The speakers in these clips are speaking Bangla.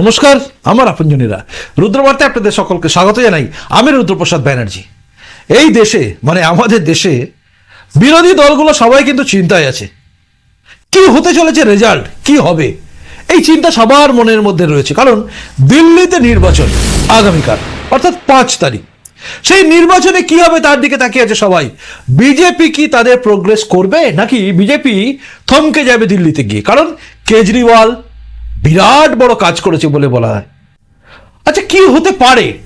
নমস্কার, আমার আপনজনীরা। রুদ্রবার্তায় আপনাদের সকলকে স্বাগত জানাই। আমি রুদ্রপ্রসাদ ব্যানার্জি। এই দেশে মানে আমাদের দেশে বিরোধী দলগুলো সবাই কিন্তু চিন্তায় আছে। কি হতে চলেছে রেজাল্ট কি হবে? এই চিন্তা সবার মনের মধ্যে রয়েছে। কারণ দিল্লিতে নির্বাচন আগামীকাল, অর্থাৎ পাঁচ তারিখ। সেই নির্বাচনে কি হবে তার দিকে তাকিয়ে আছে সবাই। বিজেপি কি তাদের প্রোগ্রেস করবে? নাকি বিজেপি থমকে যাবে দিল্লিতে গিয়ে? কারণ কেজরিওয়াল বিরাট বড় কাজ করেছে বলে বলা হয়। আচ্ছা কি হতে পারে?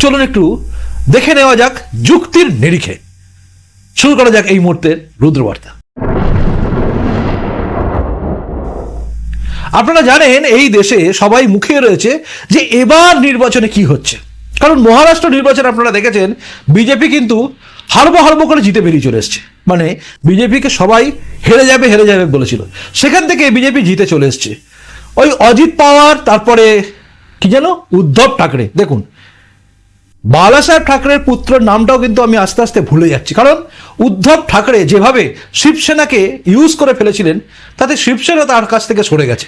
চলুন একটু দেখে নেওয়া যাক যুক্তির নিরিখে। শুরু করা যাক এই মুহূর্তের রুদ্রবার্তা। আপনারা জানেন, এই দেশে সবাই মুখে রয়েছে যে এবার নির্বাচনে কি হচ্ছে। কারণ মহারাষ্ট্র নির্বাচন আপনারা দেখেছেন, বিজেপি কিন্তু হারবো হারবো করে জিতে বেরিয়ে চলে এসছে। মানে বিজেপিকে সবাই হেরে যাবে হেরে যাবে বলেছিল। সেখান থেকে বিজেপি জিতে চলে এসছে। ওই অজিত পাওয়ার, তারপরে কি যেন? উদ্ধব ঠাকরে। দেখুন বালাসাহেব ঠাকরের পুত্রের নামটাও কিন্তু আমি আস্তে আস্তে ভুলে যাচ্ছি। কারণ উদ্ধব ঠাকরে যেভাবে শিবসেনাকে ইউজ করে ফেলেছিলেন, তাতে শিবসেনা তার কাছ থেকে সরে গেছে।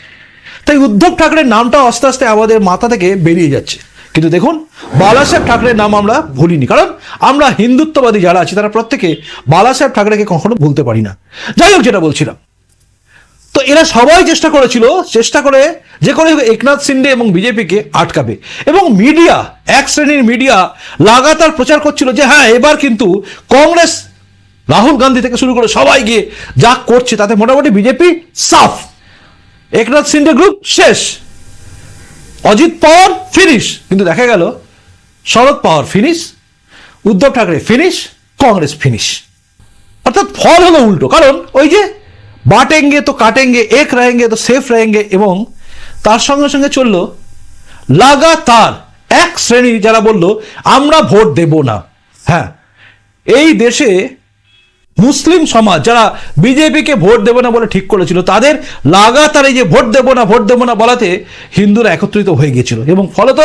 তাই উদ্ধব ঠাকরের নামটাও আস্তে আস্তে আমাদের মাথা থেকে বেরিয়ে যাচ্ছে। কিন্তু দেখুন বালাসাহেব ঠাকরের নাম আমরা ভুলিনি। কারণ আমরা হিন্দুত্ববাদী যারা আছি, তারা প্রত্যেকে বালাসাহেব ঠাকরেকে কখনো ভুলতে পারি না। যাই হোক, যেটা বলছিলাম। তো এরা সবাই চেষ্টা করেছিল, চেষ্টা করে যে করে একনাথ সিন্ডে এবং বিজেপিকে আটকাবে। এবং মিডিয়া, এক শ্রেণির মিডিয়া লাগাতার প্রচার করছিল যে হ্যাঁ এবার কিন্তু কংগ্রেস রাহুল গান্ধী থেকে শুরু করে সবাই গিয়ে যা করছে, তাতে মোটামুটি বিজেপি সাফ। একনাথ সিন্ডে গ্রুপ শেষ। অজিত পাওয়ার ফিনিশ কিন্তু দেখা গেল Sharad Pawar finish Uddhav Thackeray finish Congress finish অর্থাৎ ফল হলো উল্টো। কারণ ওই যে বাটেঙ্গে তো কাটেঙ্গে, এক রাহেঙ্গে তো সেফ রেঙ্গে এবং তার সঙ্গে সঙ্গে চলল লাগাতার এক শ্রেণি যারা বলল, আমরা ভোট দেব না। হ্যাঁ এই দেশে মুসলিম সমাজ যারা বিজেপিকে ভোট দেবো না বলে ঠিক করেছিল, তাদের লাগাতার এই যে ভোট দেবো না, ভোট দেবো না বলাতে হিন্দুরা একত্রিত হয়ে গিয়েছিল এবং ফলত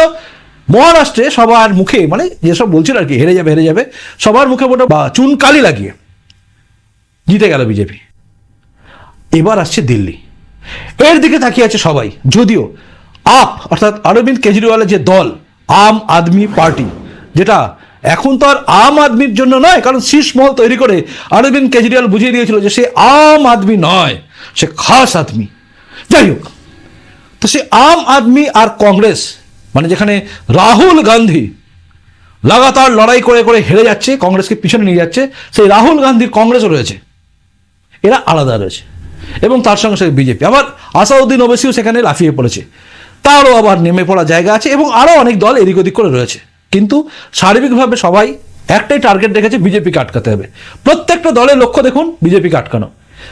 মহারাষ্ট্রে সবার মুখে মানে যেসব বলছিল আর কি, হেরে যাবে হেরে যাবে, সবার মুখে মোটা বা চুনকালি লাগিয়ে জিতে গেল বিজেপি। এবার আসছে দিল্লি। এর দিকে তাকিয়ে আছে সবাই, যদিও আপ, অর্থাৎ অরবিন্দ কেজরিওয়ালের যে দল, আম আদমি পার্টি, যেটা এখন তো আর আম আদমির জন্য নয়, কারণ শীষ মহল তৈরি করে অরবিন্দ কেজরিওয়াল বুঝিয়ে দিয়েছিল যে সে আম আদমি নয়, সে খাস আদমি। যাই হোক, তো সে আম আদমি আর কংগ্রেস মানে যেখানে রাহুল গান্ধী লাগাতার লড়াই করে করে হেরে যাচ্ছে, কংগ্রেসকে পিছনে নিয়ে যাচ্ছে, সেই রাহুল গান্ধীর কংগ্রেসও রয়েছে। এরা আলাদা রয়েছে। এবং তার সঙ্গে সঙ্গে বিজেপি। আবার আসাউদ্দিন ওবেসিও সেখানে লাফিয়ে পড়েছে। তারও আবার নেমে পড়া জায়গা আছে এবং আরও অনেক দল এদিক ওদিক করে রয়েছে। কিন্তু সার্বিকভাবে সবাই একটাই টার্গেট রেখেছে বিজেপিকে আটকাতে হবে। প্রত্যেকটা দলের লক্ষ্য দেখুন, বিজেপিকে আটকানো।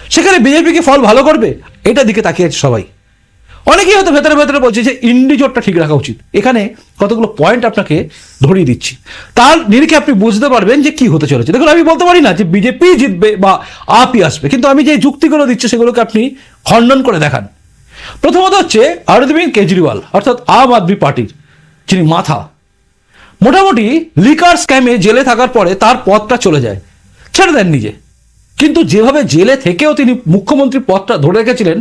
সেখানে বিজেপি কি ফল ভালো করবে? এটা দিকে তাকিয়ে আছে সবাই। অনেকেই হয়তো ভেতরে ভেতরে বলছে যে ইন্ডিজোরটা ঠিক রাখা উচিত। এখানে কতগুলো পয়েন্ট আপনাকে ধরিয়ে দিচ্ছি। তার নিরিখে আপনি বুঝতে পারবেন যে কি হতে চলেছে। দেখুন, আমি বলতে পারি না যে বিজেপি জিতবে বা আপই আসবে, কিন্তু আমি যে যুক্তিগুলো দিচ্ছি সেগুলোকে আপনি খণ্ডন করে দেখান। প্রথমত হচ্ছে অরবিন্দ কেজরিওয়াল, অর্থাৎ আম আদমি পার্টির, যিনি মাথা। মোটামুটি লিকার স্ক্যামে জেলে থাকার পরে তার পথটা চলে যায়। ছেড়ে দেন নিজে কিন্তু যেভাবে জেলে থেকেও তিনি মুখ্যমন্ত্রী পদটা ধরে রেখেছিলেন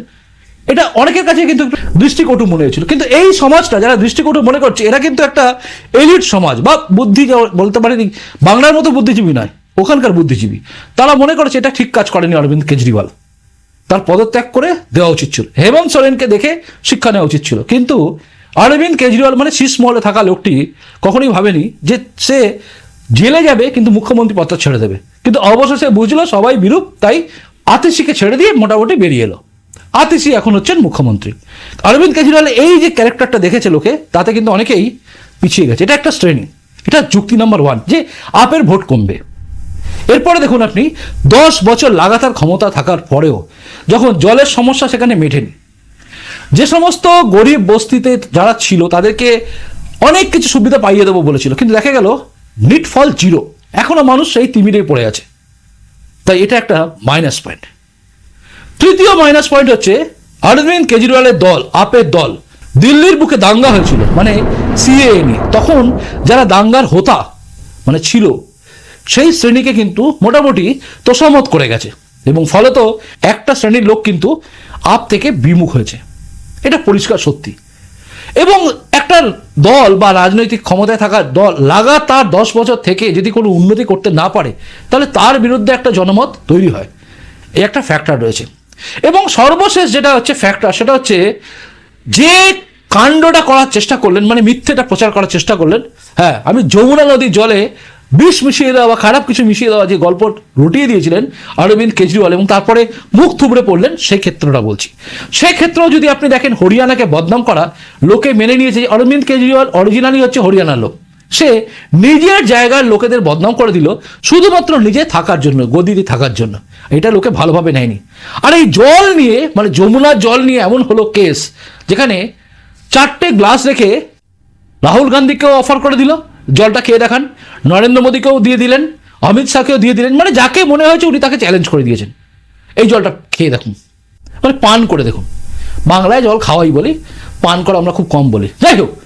এটা অনেকের কাছে কিন্তু দৃষ্টিকটু মনে হয়েছিল। কিন্তু এই সমাজটা যারা দৃষ্টিকটু মনে করছে, এরা কিন্তু একটা এলিট সমাজ বা বুদ্ধি বলতে পারেনি, বাংলার মতো বুদ্ধিজীবী নয়, ওখানকার বুদ্ধিজীবী। তারা মনে করেছে এটা ঠিক কাজ করেনি অরবিন্দ কেজরিওয়াল। তার পদত্যাগ করে দেওয়া উচিত ছিল। হেমন্ত সোরেনকে দেখে শিক্ষা নেওয়া উচিত ছিল। কিন্তু অরবিন্দ কেজরিওয়াল মানে শীর্ষ মহলে থাকা লোকটি কখনোই ভাবেনি যে সে জেলে যাবে, কিন্তু মুখ্যমন্ত্রী পদটা ছেড়ে দেবে। কিন্তু অবশেষে বুঝলো সবাই বিরূপ, তাই আতিশিকে ছেড়ে দিয়ে মোটামুটি বেরিয়ে এলো। আতিশি এখন হচ্ছেন মুখ্যমন্ত্রী। অরবিন্দ কেজরিওয়াল এই যে ক্যারেক্টারটা দেখেছে লোকে, তাতে কিন্তু অনেকেই পিছিয়ে গেছে। এটা একটা শ্রেণি। এটা যুক্তি নাম্বার ওয়ান যে আপের ভোট কমবে। এরপরে দেখুন আপনি, দশ বছর লাগাতার ক্ষমতা থাকার পরেও যখন জলের সমস্যা সেখানে মেটেনি, যে সমস্ত গরিব বস্তিতে যারা ছিল, তাদেরকে অনেক কিছু সুবিধা পাইয়ে দেবো বলেছিল। কিন্তু দেখা গেল নিট ফল জিরো। এখনও মানুষ সেই তিমিরে পড়ে আছে। তাই এটা একটা মাইনাস পয়েন্ট তৃতীয় মাইনাস পয়েন্ট হচ্ছে অরবিন্দ কেজরিওয়ালের দল, আপের দল। দিল্লির বুকে দাঙ্গা হয়েছিল মানে সিএ নিয়ে। তখন যারা দাঙ্গার হোতা মানে ছিল, সেই শ্রেণীকে কিন্তু মোটামুটি তোষামত করে গেছে। এবং ফলত একটা শ্রেণির লোক কিন্তু আপ থেকে বিমুখ হয়েছে। এটা পরিষ্কার সত্যি। এবং একটা দল বা রাজনৈতিক ক্ষমতায় থাকা দল লাগাতার দশ বছর থেকে যদি কোনো উন্নতি করতে না পারে, তাহলে তার বিরুদ্ধে একটা জনমত তৈরি হয়। এই একটা ফ্যাক্টর রয়েছে। এবং সর্বশেষ যেটা হচ্ছে ফ্যাক্টর সেটা হচ্ছে যে কাণ্ডটা করার চেষ্টা করলেন মানে মিথ্যেটা প্রচার করার চেষ্টা করলেন হ্যাঁ আমি যমুনা নদীর জলে বিষ মিশিয়ে দেওয়া বা খারাপ কিছু মিশিয়ে দেওয়া যে গল্প রটিয়ে দিয়েছিলেন অরবিন্দ কেজরিওয়াল এবং তারপরে মুখ থুবড়ে পড়লেন, সেই ক্ষেত্রটা বলছি। সেই ক্ষেত্রেও যদি আপনি দেখেন হরিয়ানাকে বদনাম করা, লোকে মেনে নিয়েছে যে অরবিন্দ কেজরিওয়াল অরিজিনালি হচ্ছে হরিয়ানার লোক। সে নিজের জায়গার লোকেদের বদনাম করে দিল, শুধুমাত্র নিজে থাকার জন্য, গদিতে থাকার জন্য। এটা লোকে ভালোভাবে নেয়নি। আর এই জল নিয়ে মানে যমুনার জল নিয়ে এমন হলো কেস, যেখানে চারটে গ্লাস রেখে রাহুল গান্ধীকেও অফার করে দিল, জলটা খেয়ে দেখান। নরেন্দ্র মোদীকেও দিয়ে দিলেন, অমিত শাহকেও দিয়ে দিলেন মানে যাকে মনে হয়েছে উনি তাকে চ্যালেঞ্জ করে দিয়েছেন। এই জলটা খেয়ে দেখুন। মানে পান করে দেখুন। বাংলায় জল খাওয়াই বলি, পান করা আমরা খুব কম বলি। যাই হোক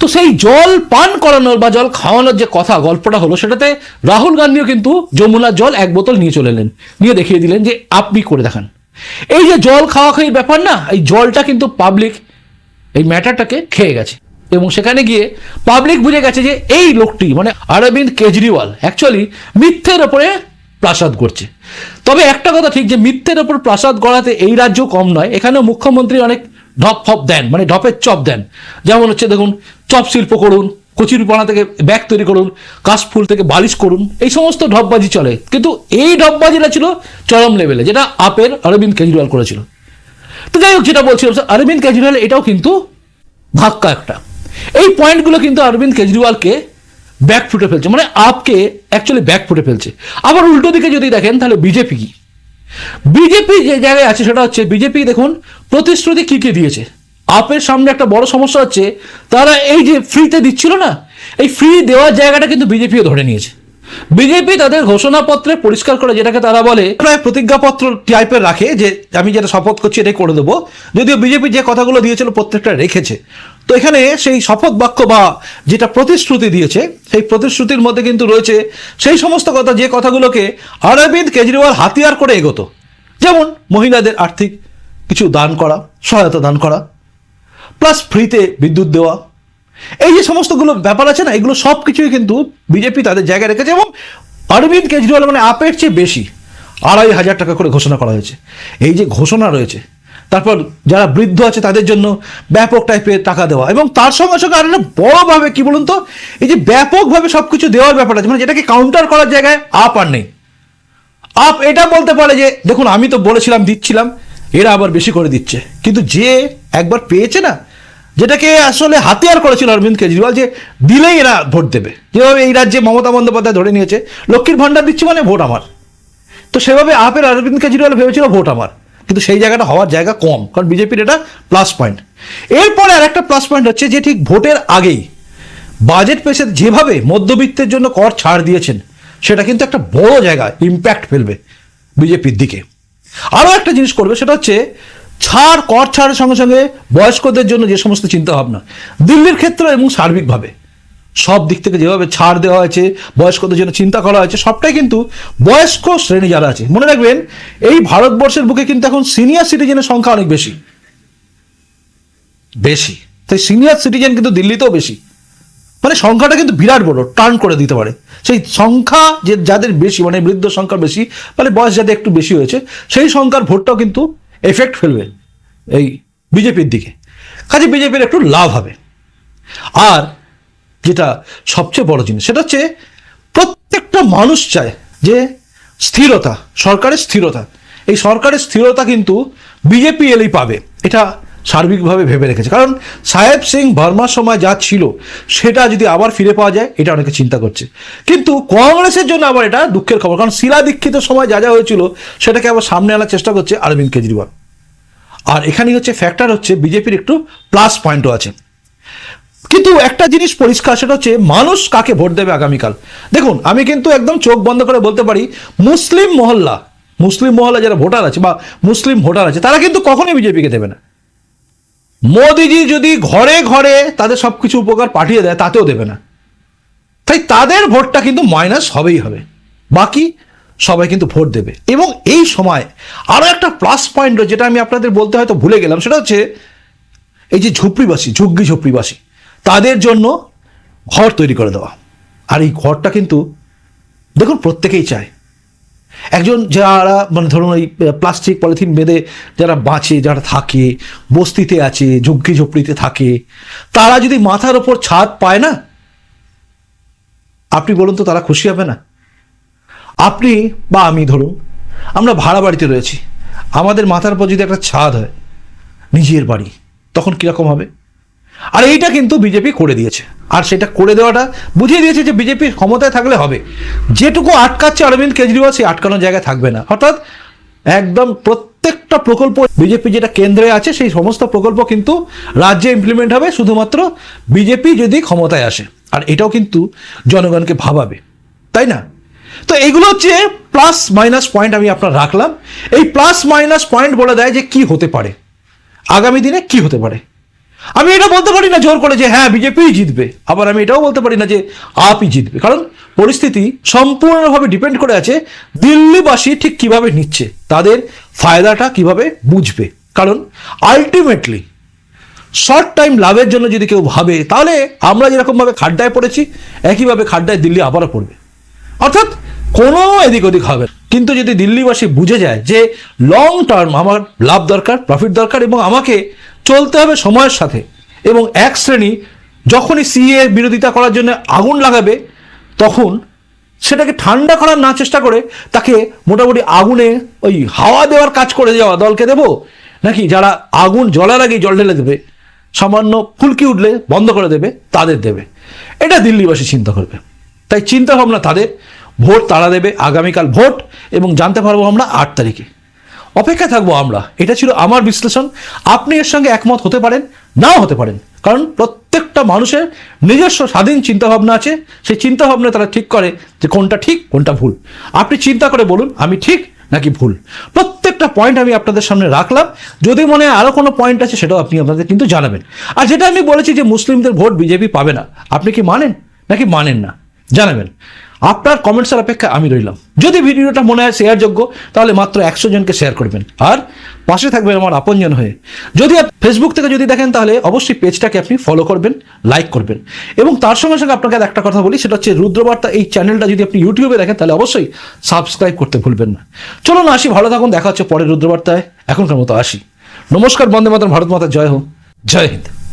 তো সেই জল পান করানোর বা জল খাওয়ানোর যে কথা, গল্পটা হলো সেটাতে রাহুল গান্ধীও কিন্তু যমুনার জল এক বোতল নিয়ে চলে এলেন, নিয়ে দেখিয়ে দিলেন যে আপনি করে দেখান। এই যে জল খাওয়া খাওয়ি ব্যাপার না, এই জলটা কিন্তু পাবলিক এই ম্যাটারটাকে খেয়ে গেছে। এবং সেখানে গিয়ে পাবলিক বুঝে গেছে যে এই লোকটি মানে অরবিন্দ কেজরিওয়াল অ্যাকচুয়ালি মিথ্যের ওপরে প্রাসাদ করছে তবে একটা কথা ঠিক যে মিথ্যের ওপর প্রাসাদ গড়াতে এই রাজ্য কম নয়, এখানেও মুখ্যমন্ত্রী অনেক ঢপ ফপ দেন মানে ঢপের চপ দেন। যেমন হচ্ছে দেখুন চপ শিল্প করুন কচুরিপানা থেকে ব্যাগ তৈরি করুন কাশফুল থেকে বালিশ করুন, এই সমস্ত ঢপবাজি চলে। কিন্তু এই ঢপবাজিটা ছিল চরম লেভেলে যেটা আপের অরবিন্দ কেজরিওয়াল করেছিল। তো যাই হোক, যেটা বলছিলাম অরবিন্দ কেজরিওয়াল এটাও কিন্তু ধাক্কা একটা। এই পয়েন্টগুলো কিন্তু অরবিন্দ কেজরিওয়ালকে ব্যাক ফুটে ফেলছে মানে আপকে অ্যাকচুয়ালি ব্যাক ফুটে ফেলছে। আবার উল্টো দিকে যদি দেখেন, তাহলে বিজেপি কি? বিজেপি যে জায়গায় আছে সেটা হচ্ছে বিজেপি দেখুন, প্রতিশ্রুতি কি কে দিয়েছে? আপের সামনে একটা বড় সমস্যা হচ্ছে, তারা এই যে ফ্রিতে দিচ্ছিল না, এই ফ্রি দেওয়ার জায়গাটা কিন্তু বিজেপিও ধরে নিয়েছে। বিজেপি তাদের ঘোষণাপত্রে পরিষ্কার করে যেটাকে তারা বলে প্রায় প্রতিজ্ঞাপত্র টাইপের রাখে যে আমি যেটা শপথ করছি এটাই করে দেবো। যদিও বিজেপি যে কথাগুলো দিয়েছিল প্রত্যেকটা রেখেছে। তো এখানে সেই শপথ বাক্য বা যেটা প্রতিশ্রুতি দিয়েছে, সেই প্রতিশ্রুতির মধ্যে কিন্তু রয়েছে সেই সমস্ত কথা, যে কথাগুলোকে অরবিন্দ কেজরিওয়াল হাতিয়ার করে এগোতো। যেমন মহিলাদের আর্থিক কিছু দান করা, সহায়তা দান করা প্লাস ফ্রিতে বিদ্যুৎ দেওয়া এই যে সমস্তগুলো ব্যাপার আছে না, এগুলো সব কিছুই কিন্তু বিজেপি তাদের জায়গায় রেখেছে এবং অরবিন্দ কেজরিওয়াল মানে আপের চেয়ে বেশি আড়াই হাজার টাকা করে ঘোষণা করা হয়েছে। এই যে ঘোষণা রয়েছে, তারপর যারা বৃদ্ধ আছে তাদের জন্য ব্যাপক টাইপের টাকা দেওয়া এবং তার সঙ্গে সঙ্গে আর একটা বড়ভাবে কি বলুন তো, এই যে ব্যাপকভাবে সব কিছু দেওয়ার ব্যাপার আছে মানে যেটাকে কাউন্টার করার জায়গায় আপ আর নেই। আপ এটা বলতে পারে যে, দেখুন আমি তো বলেছিলাম, দিচ্ছিলাম, এরা আবার বেশি করে দিচ্ছে। কিন্তু যে একবার পেয়েছে না যেটাকে আসলে হাতিয়ার করেছিল অরবিন্দ কেজরিওয়াল যে দিলেই এরা ভোট দেবে। যেভাবে এই রাজ্যে মমতা বন্দ্যোপাধ্যায় ধরে নিয়েছে, লক্ষ্মীর ভাণ্ডার দিচ্ছি মানে ভোট আমার। তো সেভাবে আপের অরবিন্দ কেজরিওয়াল ভেবেছিল ভোট আমার। কিন্তু সেই জায়গাটা হওয়ার জায়গা কম, কারণ বিজেপির এটা প্লাস পয়েন্ট এরপরে আর একটা প্লাস পয়েন্ট হচ্ছে যে ঠিক ভোটের আগেই বাজেট পেশে যেভাবে মধ্যবিত্তের জন্য কর ছাড় দিয়েছেন, সেটা কিন্তু একটা বড় জায়গা ইম্প্যাক্ট ফেলবে বিজেপির দিকে। আরও একটা জিনিস করবে, সেটা হচ্ছে ছাড়, কর ছাড়ের সঙ্গে সঙ্গে বয়স্কদের জন্য যে সমস্ত চিন্তা ভাবনা দিল্লির ক্ষেত্রে এবং সার্বিকভাবে সব দিক থেকে যেভাবে ছাড় দেওয়া হয়েছে, বয়স্কদের জন্য চিন্তা করা হয়েছে, সবটাই কিন্তু বয়স্ক শ্রেণি যারা আছে। মনে রাখবেন, এই ভারতবর্ষের বুকে কিন্তু এখন সিনিয়র সিটিজেনের সংখ্যা অনেক বেশি। বেশি। তাই সিনিয়র সিটিজেন কিন্তু দিল্লিতেও বেশি। মানে সংখ্যাটা কিন্তু বিরাট বড় টার্ন করে দিতে পারে। সেই সংখ্যা যে যাদের বেশি মানে বৃদ্ধ সংখ্যা বেশি মানে বয়স যাদের একটু বেশি হয়েছে, সেই সংখ্যার ভোটটাও কিন্তু এফেক্ট ফেলবে। এই বিজেপির দিকে। কাজে বিজেপির একটু লাভ হবে। আর যেটা সবচেয়ে বড় জিনিস, সেটা হচ্ছে প্রত্যেকটা মানুষ চায় যে স্থিরতা, সরকারের স্থিরতা। এই সরকারের স্থিরতা কিন্তু বিজেপি এলেই পাবে। এটা সার্বিকভাবে ভেবে রেখেছে। কারণ সাহেব সিং বর্মার সময় যা ছিল, সেটা যদি আবার ফিরে পাওয়া যায়, এটা অনেকে চিন্তা করছে। কিন্তু কংগ্রেসের জন্য আবার এটা দুঃখের খবর। কারণ শিলা দীক্ষিত সময় যা যা হয়েছিল, সেটাকে আবার সামনে আনার চেষ্টা করছে অরবিন্দ কেজরিওয়াল। আর এখানেই হচ্ছে ফ্যাক্টর হচ্ছে বিজেপির একটু প্লাস পয়েন্টও আছে। কিন্তু একটা জিনিস পরিষ্কার, সেটা হচ্ছে মানুষ কাকে ভোট দেবে আগামীকাল? দেখুন, আমি কিন্তু একদম চোখ বন্ধ করে বলতে পারি, মুসলিম মহল্লা মুসলিম মহল্লা যারা ভোটার আছে বা মুসলিম ভোটার আছে, তারা কিন্তু কখনোই বিজেপিকে দেবে না। মোদিজি যদি ঘরে ঘরে তাদের সব কিছু উপকার পাঠিয়ে দেয়, তাতেও দেবে না। তাই তাদের ভোটটা কিন্তু মাইনাস হবেই হবে। বাকি সবাই কিন্তু ভোট দেবে। এবং এই সময় আরও একটা প্লাস পয়েন্ট যেটা আমি আপনাদের বলতে হয়তো ভুলে গেলাম, সেটা হচ্ছে এই যে ঝুপড়িবাসী ঝুগ্গি ঝুপড়িবাসী, তাদের জন্য ঘর তৈরি করে দেওয়া। আর এই ঘরটা কিন্তু দেখুন, প্রত্যেকেই চায়। একজন যারা মানে ধরুন ওই প্লাস্টিক পলিথিন বেঁধে যারা বাঁচে, যারা থাকে, বস্তিতে আছে, ঝুঁকি ঝুপড়িতে থাকে, তারা যদি মাথার ওপর ছাদ পায় না, আপনি বলুন তো তারা খুশি হবে না? আপনি বা আমি ধরুন, আমরা ভাড়া বাড়িতে রয়েছি, আমাদের মাথার উপর যদি একটা ছাদ হয়, নিজের বাড়ি, তখন কীরকম হবে? আর এইটা কিন্তু বিজেপি করে দিয়েছে। আর সেটা করে দেওয়াটা বুঝিয়ে দিয়েছে যে বিজেপি ক্ষমতায় থাকলে হবে। যেটুকু আটকাচ্ছে অরবিন্দ কেজরিওয়াল সেই আটকানোর জায়গায় থাকবে না। অর্থাৎ একদম প্রত্যেকটা প্রকল্প, বিজেপি যেটা কেন্দ্রে আছে, সেই সমস্ত প্রকল্প কিন্তু রাজ্যে ইমপ্লিমেন্ট হবে, শুধুমাত্র বিজেপি যদি ক্ষমতায় আসে। আর এটাও কিন্তু জনগণকে ভাবাবে। তাই না? তো এইগুলো হচ্ছে প্লাস মাইনাস পয়েন্ট আমি আপনার রাখলাম। এই প্লাস মাইনাস পয়েন্ট বলে দেয় যে কি হতে পারে। আগামী দিনে কি হতে পারে। আমি এটা বলতে পারি না জোর করে যে হ্যাঁ বিজেপিই জিতবে। আবার আমি এটাও বলতে পারি না যে আপই জিতবে। কারণ পরিস্থিতি সম্পূর্ণভাবে ডিপেন্ড করে আছে দিল্লিবাসী ঠিক কীভাবে নিচ্ছে, তাদের ফায়দাটা কীভাবে বুঝবে। কারণ আলটিমেটলি শর্ট টাইম লাভের জন্য যদি কেউ ভাবে, তাহলে আমরা যেরকমভাবে খাড্ডায় পড়েছি, একইভাবে খাড্ডায় দিল্লি আবারও পড়বে। অর্থাৎ কোনো এদিক ওদিক হবে। কিন্তু যদি দিল্লিবাসী বুঝে যায় যে লং টার্ম আমার লাভ দরকার প্রফিট দরকার এবং আমাকে চলতে হবে সময়ের সাথে এবং এক শ্রেণি যখনই সিএ বিরোধিতা করার জন্য আগুন লাগাবে, তখন সেটাকে ঠান্ডা করার না চেষ্টা করে তাকে মোটামুটি আগুনে ওই হাওয়া দেওয়ার কাজ করে যাওয়া দলকে দেবো? নাকি যারা আগুন জ্বলার আগেই জল ঢেলে দেবে, সামান্য ফুলকি উঠলে বন্ধ করে দেবে, তাদের দেবে? এটা দিল্লিবাসী চিন্তা করবে। তাই চিন্তা ভাবনা তাদের। ভোট তারা দেবে আগামীকাল ভোট এবং জানতে পারব আমরা আট তারিখে। অপেক্ষা থাকব আমরা। এটা ছিল আমার বিশ্লেষণ। আপনি এর সঙ্গে একমত হতে পারেন, নাও হতে পারেন। কারণ প্রত্যেকটা মানুষের নিজস্ব স্বাধীন চিন্তাভাবনা আছে। সেই চিন্তাভাবনা তারা ঠিক করে যে কোনটা ঠিক, কোনটা ভুল। আপনি চিন্তা করে বলুন, আমি ঠিক নাকি ভুল? প্রত্যেকটা পয়েন্ট আমি আপনাদের সামনে রাখলাম। যদি মনে হয় আরও কোনো পয়েন্ট আছে, সেটাও আপনি আপনাদের কিন্তু জানাবেন। আর যেটা আমি বলেছি যে মুসলিমদের ভোট বিজেপি পাবে না। আপনি কি মানেন? নাকি মানেন না? জানাবেন। আপনার কমেন্টসের অপেক্ষা আমি রইলাম। যদি ভিডিওটা মনে হয় শেয়ারযোগ্য তাহলে মাত্র একশো জনকে শেয়ার করবেন। আর পাশে থাকবেন আমার আপনজন হয়ে। যদি ফেসবুক থেকে যদি দেখেন, তাহলে অবশ্যই পেজটাকে আপনি ফলো করবেন লাইক করবেন। এবং তার সঙ্গে সঙ্গে আপনাকে একটা কথা বলি, সেটা হচ্ছে রুদ্রবার্তা এই চ্যানেলটা যদি আপনি ইউটিউবে দেখেন, তাহলে অবশ্যই সাবস্ক্রাইব করতে ভুলবেন না। চলুন আসি, ভালো থাকুন, দেখা হচ্ছে পরের রুদ্রবার্তায়। এখনকার মতো আসি। নমস্কার, বন্দে মাতরম, ভারত মাতা, জয় হোক জয় হিন্দ।